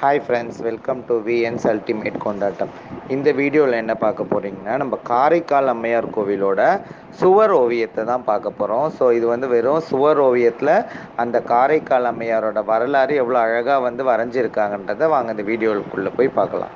Hi friends welcome to VNS ultimate கொண்டாட்டம் இந்த வீடியோவில் என்ன பார்க்க போகிறீங்கன்னா நம்ம காரைக்கால் அம்மையார் கோவிலோட சுவர் ஓவியத்தை தான் பார்க்க போகிறோம் ஸோ இது வந்து வெறும் சுவர் ஓவியத்தில் அந்த காரைக்கால் அம்மையாரோட வரலாறு எவ்வளோ அழகாக வந்து வரைஞ்சிருக்காங்கன்றதை வாங்க இந்த வீடியோவுக்குள்ளே போய் பார்க்கலாம்.